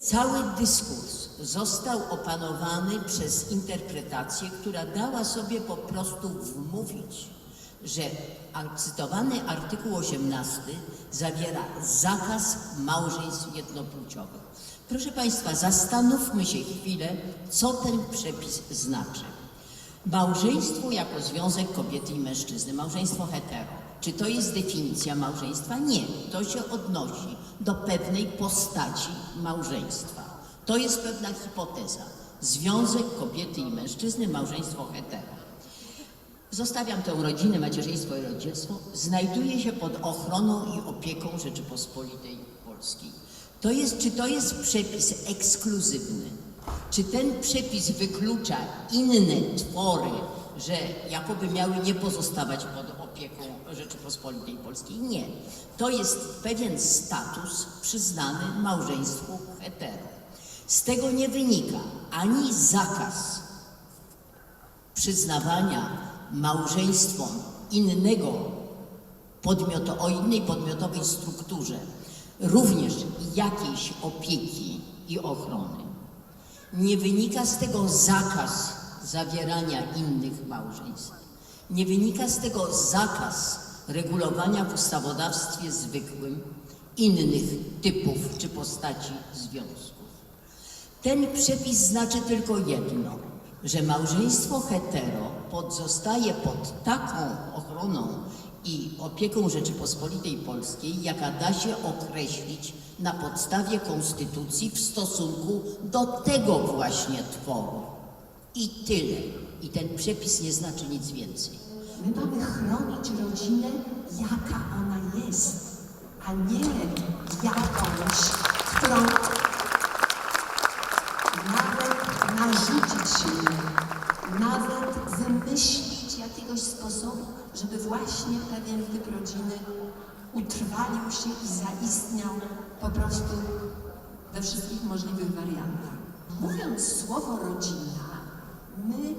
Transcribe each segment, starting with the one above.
Cały dyskurs został opanowany przez interpretację, która dała sobie po prostu wmówić, że cytowany artykuł 18 zawiera zakaz małżeństw jednopłciowych. Proszę Państwa, zastanówmy się chwilę, co ten przepis znaczy. Małżeństwo jako związek kobiety i mężczyzny, małżeństwo hetero. Czy to jest definicja małżeństwa? Nie. To się odnosi do pewnej postaci małżeństwa. To jest pewna hipoteza. Związek kobiety i mężczyzny, małżeństwo hetero. Zostawiam tę rodzinę, macierzyństwo i rodzicostwo. Znajduje się pod ochroną i opieką Rzeczypospolitej Polskiej. To jest, czy to jest przepis ekskluzywny? Czy ten przepis wyklucza inne twory, że jakoby miały nie pozostawać pod opieką Rzeczypospolitej Polskiej? Nie. To jest pewien status przyznany małżeństwu hetero. Z tego nie wynika ani zakaz przyznawania małżeństwom innego podmiotu, o innej podmiotowej strukturze również jakiejś opieki i ochrony. Nie wynika z tego zakaz zawierania innych małżeństw. Nie wynika z tego zakaz regulowania w ustawodawstwie zwykłym innych typów czy postaci związków. Ten przepis znaczy tylko jedno, że małżeństwo hetero pozostaje pod taką ochroną i opieką Rzeczypospolitej Polskiej, jaka da się określić na podstawie konstytucji w stosunku do tego właśnie tworu. I tyle. I ten przepis nie znaczy nic więcej. My mamy chronić rodzinę, jaka ona jest, a nie jakąś, którą nawet narzucić się nawet wymyślić jakiegoś sposobu, żeby właśnie pewien typ rodziny utrwalił się i zaistniał po prostu we wszystkich możliwych wariantach. Mówiąc słowo rodzina, my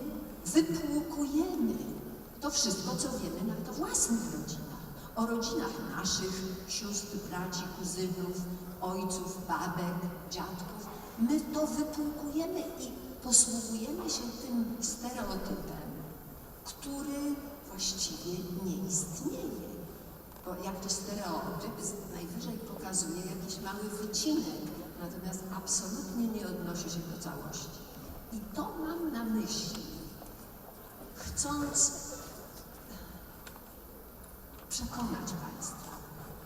wypłukujemy to wszystko, co wiemy nawet o własnych rodzinach. O rodzinach naszych sióstr, braci, kuzynów, ojców, babek, dziadków. My to wypłukujemy i posługujemy się tym stereotypem, który właściwie nie istnieje. Bo jak to stereotyp najwyżej pokazuje jakiś mały wycinek, natomiast absolutnie nie odnosi się do całości. I to mam na myśli, chcąc przekonać Państwa,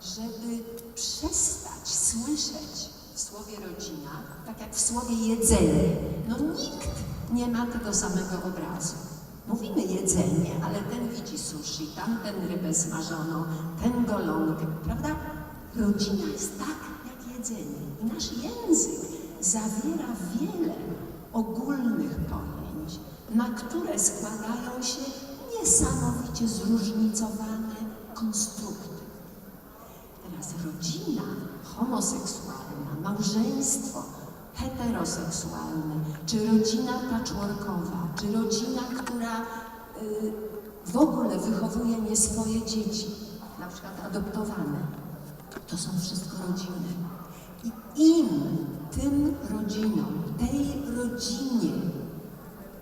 żeby przestać słyszeć w słowie rodzina, tak jak w słowie jedzenie. No nikt nie ma tego samego obrazu. Mówimy jedzenie, ale ten widzi sushi, tamten rybę smażoną, ten golonkę, prawda? Rodzina jest tak jak jedzenie. I nasz język zawiera wiele ogólnych pojęć, na które składają się niesamowicie zróżnicowane konstrukty. Teraz rodzina homoseksualna, małżeństwo heteroseksualne, czy rodzina patchworkowa, czy rodzina, która y, w ogóle wychowuje nie swoje dzieci, na przykład adoptowane. To są wszystko rodziny. I im, tym rodzinom, tej rodzinie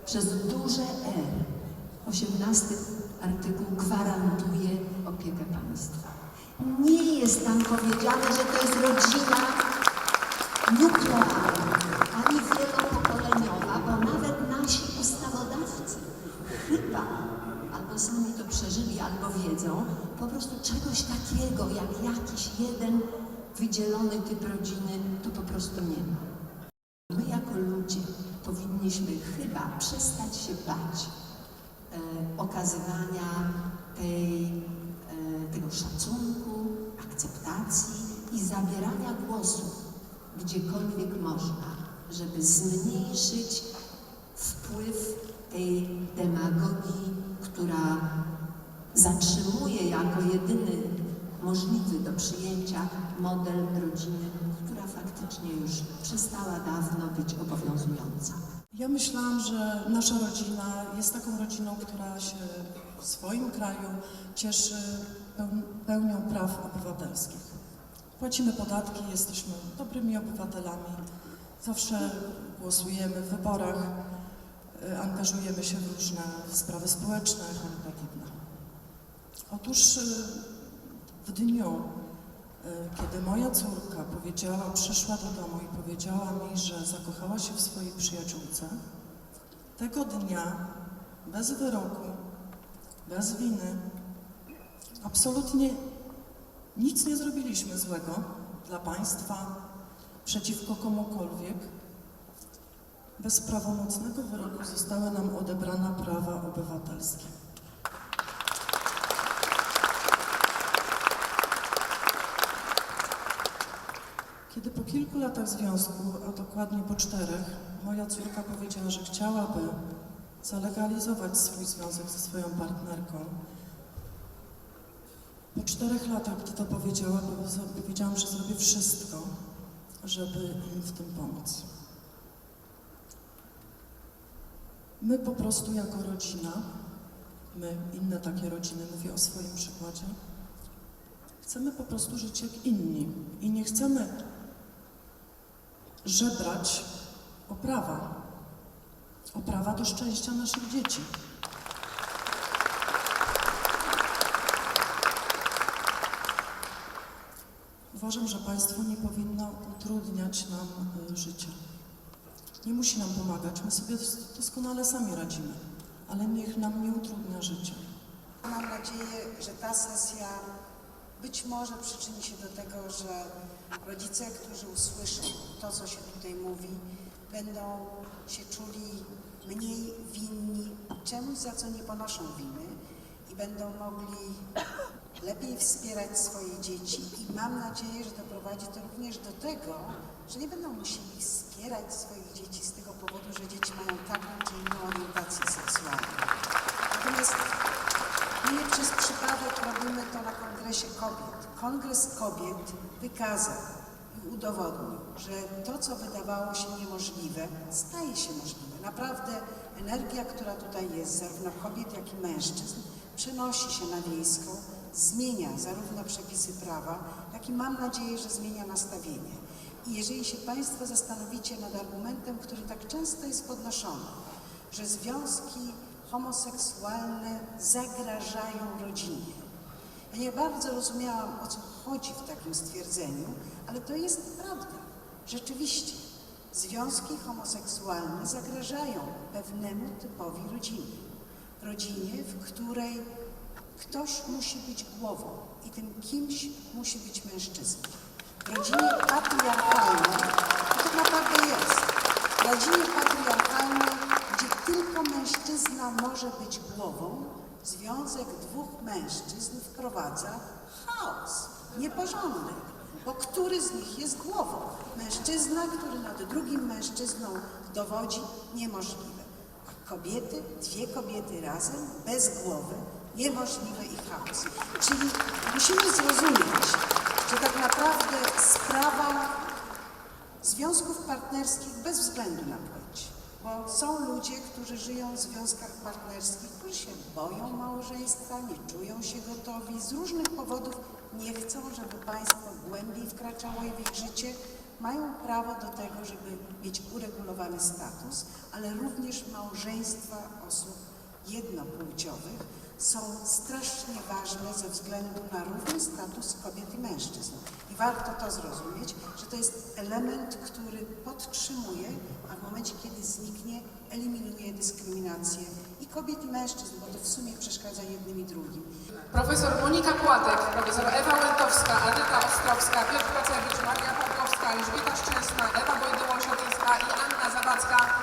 przez duże R 18 artykuł gwarantuje opiekę państwa. Nie jest tam powiedziane, że to jest rodzina nuklearna, ani wielopokoleniowa, bo nawet nasi ustawodawcy chyba albo sami to przeżyli, albo wiedzą, po prostu czegoś takiego jak jakiś jeden wydzielony typ rodziny, to po prostu nie ma. My jako ludzie powinniśmy chyba przestać się bać e, okazywania tej, e, tego szacunku, akceptacji i zabierania głosu gdziekolwiek można, żeby zmniejszyć wpływ tej demagogii, która zatrzymuje jako jedyny możliwy do przyjęcia model rodziny, która faktycznie już przestała dawno być obowiązująca. Ja myślałam, że nasza rodzina jest taką rodziną, która się w swoim kraju cieszy peł- pełnią praw obywatelskich. Płacimy podatki, jesteśmy dobrymi obywatelami Zawsze głosujemy w wyborach, y, angażujemy się w różne sprawy społeczne, charytatywne. Otóż y, w dniu, kiedy moja córka powiedziała, przyszła do domu i powiedziała mi, że zakochała się w swojej przyjaciółce, tego dnia, bez wyroku, bez winy, absolutnie nic nie zrobiliśmy złego dla państwa, przeciwko komukolwiek. Bez prawomocnego wyroku zostały nam odebrane prawa obywatelskie. Kiedy po kilku latach związku, a dokładnie po czterech, moja córka powiedziała, że chciałaby zalegalizować swój związek ze swoją partnerką, po czterech latach, gdy to powiedziała, powie- powiedziałam, że zrobię wszystko, żeby im w tym pomóc. My po prostu jako rodzina, my, inne takie rodziny, mówię o swoim przykładzie, chcemy po prostu żyć jak inni i nie chcemy żebrać o prawa, o prawa do szczęścia naszych dzieci. Uważam, że państwo nie powinno utrudniać nam y, życia. Nie musi nam pomagać, my sobie dos- doskonale sami radzimy, ale niech nam nie utrudnia życia. Mam nadzieję, że ta sesja być może przyczyni się do tego, że rodzice, którzy usłyszą to, co się tutaj mówi, będą się czuli mniej winni. Czemuś, za co nie ponoszą winy? I będą mogli lepiej wspierać swoje dzieci. I mam nadzieję, że doprowadzi to również do tego, że nie będą musieli wspierać swoich dzieci z tego powodu, że dzieci mają taką czy inną orientację seksualną. Natomiast nie przez przypadek robimy to na Kongresie Kobiet. Kongres Kobiet wykazał i udowodnił, że to, co wydawało się niemożliwe, staje się możliwe. Naprawdę energia, która tutaj jest, zarówno kobiet, jak i mężczyzn, przenosi się na wiejską, zmienia zarówno przepisy prawa, jak i mam nadzieję, że zmienia nastawienie. I jeżeli się Państwo zastanowicie nad argumentem, który tak często jest podnoszony, że związki homoseksualne zagrażają rodzinie. Ja nie bardzo rozumiałam, o co chodzi w takim stwierdzeniu, ale to jest prawda. Rzeczywiście, związki homoseksualne zagrażają pewnemu typowi rodziny. Rodzinie, w której ktoś musi być głową i tym kimś musi być mężczyzna. W rodzinie patriarchalnej, to tak naprawdę jest, w rodzinie patriarchalnej, tylko mężczyzna może być głową, związek dwóch mężczyzn wprowadza chaos, nieporządek, bo który z nich jest głową? Mężczyzna, który nad drugim mężczyzną dowodzi, niemożliwe. A kobiety, dwie kobiety razem, bez głowy, niemożliwe i chaos. Czyli musimy zrozumieć, że tak naprawdę sprawa związków partnerskich bez względu na płeć. Bo są ludzie, którzy żyją w związkach partnerskich, którzy się boją małżeństwa, nie czują się gotowi, z różnych powodów nie chcą, żeby państwo głębiej wkraczało w ich życie. Mają prawo do tego, żeby mieć uregulowany status, ale również małżeństwa osób jednopłciowych są strasznie ważne ze względu na równy status kobiet i mężczyzn. Warto to zrozumieć, że to jest element, który podtrzymuje, a w momencie, kiedy zniknie, eliminuje dyskryminację i kobiet i mężczyzn, bo to w sumie przeszkadza jednym i drugim. Profesor Monika Płatek, profesor Ewa Łętowska, Edyta Ostrowska, Piotr Pacewicz, Maria Pawłowska, Elżbieta Szczęsna, Ewa Bojdyło-Siatyńska i Anna Zawadzka